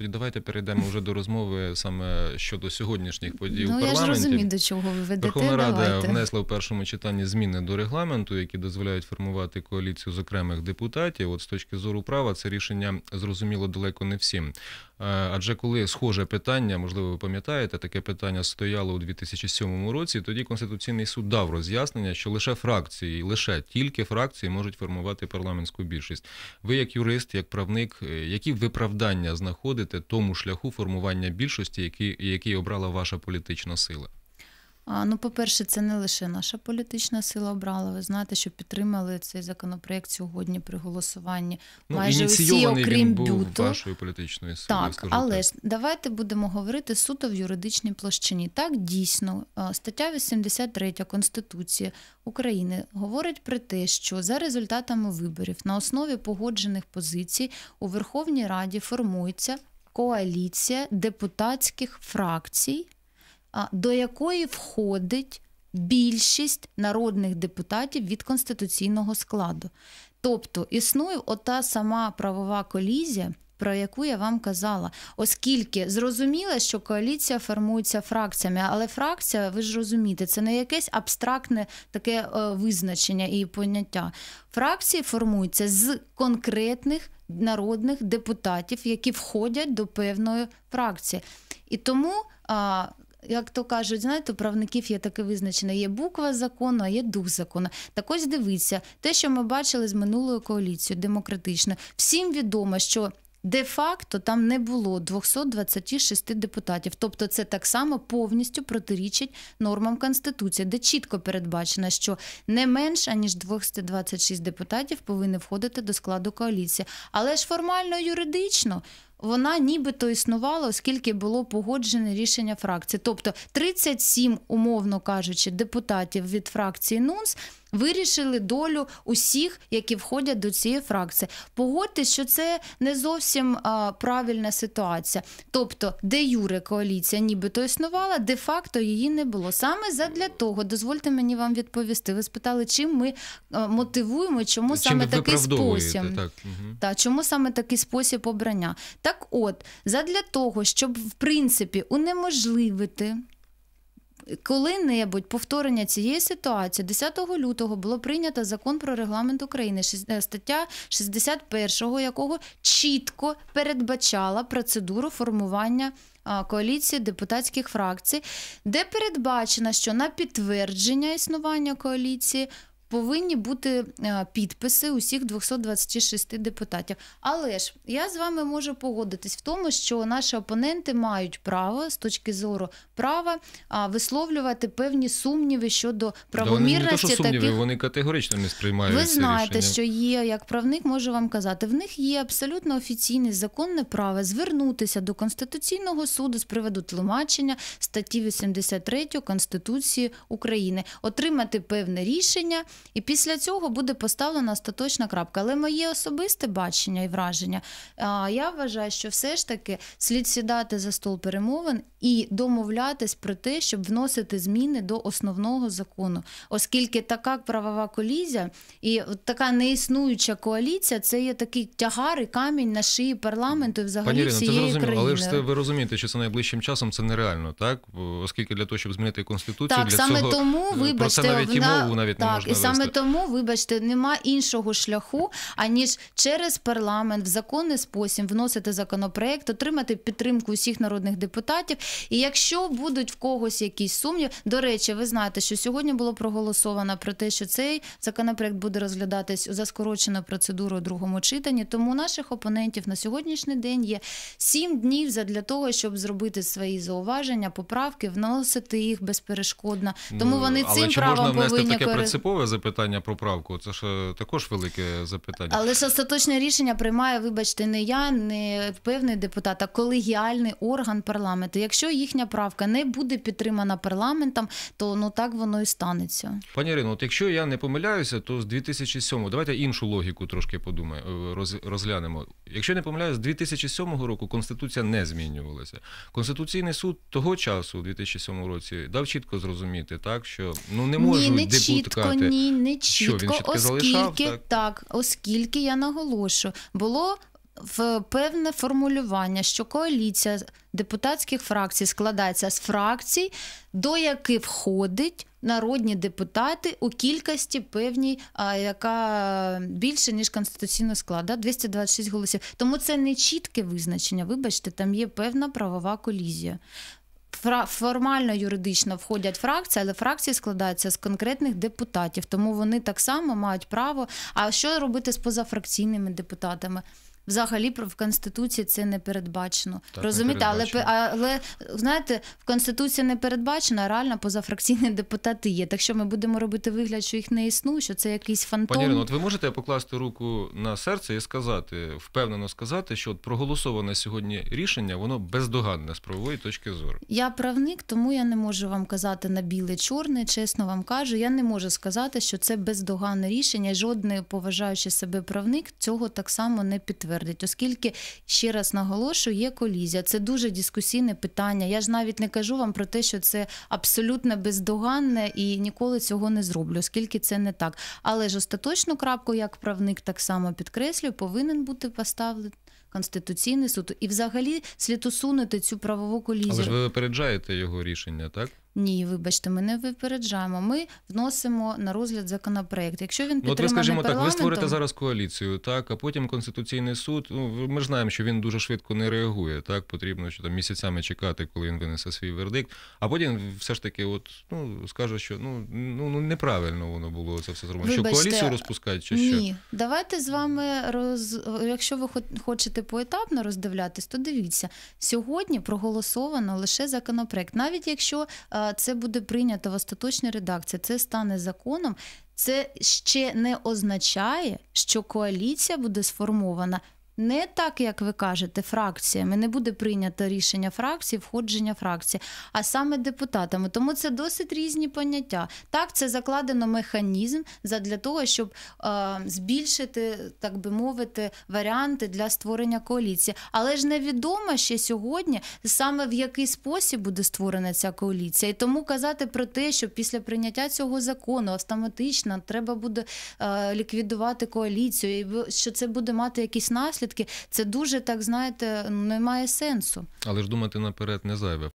Давайте перейдемо вже до розмови саме щодо сьогоднішніх подій ну, у парламенті. Ну, я ж розумію, до чого ви ведете. Верховна Рада давайте. внесла в першому читанні зміни до регламенту, які дозволяють формувати коаліцію з окремих депутатів. От з точки зору права це рішення зрозуміло далеко не всім. Е, Адже коли схоже питання, можливо, ви пам'ятаєте, таке питання стояло у 2007 році. Тоді Конституційний суд дав роз'яснення, що лише фракції, лише тільки фракції можуть формувати парламентську більшість. Ви, як юрист, як правник, е, які виправдання знаходите тому шляху формування більшості, який, який обрала ваша політична сила? А, ну, по-перше, це не лише наша політична сила обрала. Ви знаєте, що підтримали цей законопроект сьогодні при голосуванні. Ну, Майже усі, окрім бюто. вашою політичною силою. Так, скажу але так. ж давайте будемо говорити суто в юридичній площині. Так, дійсно, стаття 83 Конституції України говорить про те, що за результатами виборів на основі погоджених позицій у Верховній Раді формується коаліція депутатських фракцій, до якої входить більшість народних депутатів від конституційного складу. Тобто існує ота сама правова колізія, про яку я вам казала, оскільки зрозуміло, що коаліція формується фракціями, але фракція, ви ж розумієте, це не якесь абстрактне таке е, визначення і поняття. Фракції формуються з конкретних народних депутатів, які входять до певної фракції. І тому. Як то кажуть, знаєте, у правників є таке визначення: є буква закону, а є дух закону. Так ось дивіться, те, що ми бачили з минулою коаліцією демократичною, всім відомо, що. Де-факто там не було 226 депутатів, тобто це так само повністю протирічить нормам Конституції, де чітко передбачено, що не менше ніж 226 депутатів повинні входити до складу коаліції. Але ж формально юридично вона нібито існувала, оскільки було погоджене рішення фракції. Тобто 37, умовно кажучи, депутатів від фракції НУНС вирішили долю усіх, які входять до цієї фракції. Погодьтесь, що це не зовсім а, правильна ситуація. Тобто, де юре коаліція нібито існувала, де-факто її не було. Саме задля того, дозвольте мені вам відповісти. Ви спитали, чим ми а, мотивуємо, чому Чим саме такий спосіб. Так, угу. Та чому саме такий спосіб обрання? Так от, задля того, щоб в принципі унеможливити. Коли-небудь повторення цієї ситуації 10 лютого було прийнято закон про регламент України, е, стаття 61, якого чітко передбачала процедуру формування коаліції депутатських фракцій, де передбачено, що на підтвердження існування коаліції повинні бути е, підписи усіх 226 депутатів. Але ж я з вами можу погодитись в тому, що наші опоненти мають право з точки зору права висловлювати певні сумніви щодо Да, вони не то, правомірності що сумніви, таких. вони категорично не сприймають Ви знаєте, рішення. що є, як правник можу вам казати, в них є абсолютно офіційне законне право звернутися до Конституційного суду з приводу тлумачення статті 83 Конституції України, отримати певне рішення, і після цього буде поставлена остаточна крапка. Але моє особисте бачення і враження, я вважаю, що все ж таки слід сідати за стол перемовин і домовлятись про те, щоб вносити зміни до основного закону, оскільки така правова колізія і така неіснуюча коаліція це є такий тягар і камінь на шиї парламенту і взагалі Пані Ірино, всієї зрозуміло, країни. але ж це ви розумієте, що це найближчим часом це нереально, так? Оскільки для того, щоб змінити конституцію, Так, для саме цього тому, вибачте, про це навіть і мову навіть не можна саме тому, вибачте, нема іншого шляху, аніж через парламент в законний спосіб вносити законопроект, отримати підтримку усіх народних депутатів. І якщо будуть в когось якісь сумніви, до речі, ви знаєте, що сьогодні було проголосовано про те, що цей законопроект буде розглядатись за скороченою процедурою у другому читанні. Тому наших опонентів на сьогоднішній день є сім днів для того, щоб зробити свої зауваження, поправки, вносити їх безперешкодно. Тому Ну, вони але цим правом повинні таке принципове запитання про правку? Це ж е, також велике запитання. Але ж остаточне рішення приймає, вибачте, не я, не певний депутат, а колегіальний орган парламенту. Якщо їхня правка не буде підтримана парламентом, то ну так воно і станеться. Пані Ірино, от якщо я не помиляюся, то з 2007 давайте іншу логіку трошки подумаємо, роз, розглянемо. Якщо я не помиляюсь, з 2007 року Конституція не змінювалася. Конституційний суд того часу, у 2007 році, дав чітко зрозуміти, так, що ну не можуть ні, не чітко, депутати... ні, не Що, він чітко, оскільки залишав, так? так, оскільки я наголошую, було в певне формулювання, що коаліція депутатських фракцій складається з фракцій, до яких входить народні депутати у кількості певній, а, яка більше ніж конституційний склад, да? 226 голосів. Тому це не чітке визначення. Вибачте, там є певна правова колізія. Формально юридично входять фракції, але фракції складаються з конкретних депутатів, тому вони так само мають право. А що робити з позафракційними депутатами? Взагалі в конституції це не передбачено. Так, Розумієте, але, пе- передбачено. але знаєте, в конституції не передбачено, а реально позафракційні депутати є. Так що ми будемо робити вигляд, що їх не існує, що це якийсь фантом. Пані Ірино, от ви можете покласти руку на серце і сказати, впевнено сказати, що от проголосоване сьогодні рішення, воно бездоганне з правової точки зору. Я правник, тому я не можу вам казати на біле чорне. Чесно вам кажу, я не можу сказати, що це бездоганне рішення. Жодний поважаючи себе правник цього так само не підтвердить, оскільки ще раз наголошую, є колізія. Це дуже дискусійне питання. Я ж навіть не кажу вам про те, що це абсолютно бездоганне і ніколи цього не зроблю, оскільки це не так. Але ж остаточну крапку, як правник, так само підкреслюю, повинен бути поставлений. Конституційний суд і взагалі слід усунути цю правову колізію. Але ж ви випереджаєте його рішення, так? Ні, вибачте, ми не випереджаємо. Ми вносимо на розгляд законопроект. Якщо він Ну, от ви підтриманий скажімо так, ви створите зараз коаліцію, так, а потім Конституційний суд. Ну, ми ж знаємо, що він дуже швидко не реагує. Так, потрібно що там місяцями чекати, коли він винесе свій вердикт. А потім все ж таки, от ну скаже, що ну, ну, ну неправильно воно було це все зроблено. Що коаліцію розпускають, чи що? Ні, давайте з вами роз... Якщо ви хо- хочете поетапно роздивлятись, то дивіться, сьогодні проголосовано лише законопроект. Навіть якщо е, це буде прийнято в остаточній редакції, це стане законом. Це ще не означає, що коаліція буде сформована не так, як ви кажете, фракціями. Не буде прийнято рішення фракції, входження фракції, а саме депутатами. Тому це досить різні поняття. Так, це закладено механізм для того, щоб е, збільшити, так би мовити, варіанти для створення коаліції. Але ж невідомо ще сьогодні саме в який спосіб буде створена ця коаліція. І тому казати про те, що після прийняття цього закону автоматично треба буде е, ліквідувати коаліцію, і що це буде мати якісь наслідки, це дуже так знаєте, не має сенсу. Але ж думати наперед не зайве.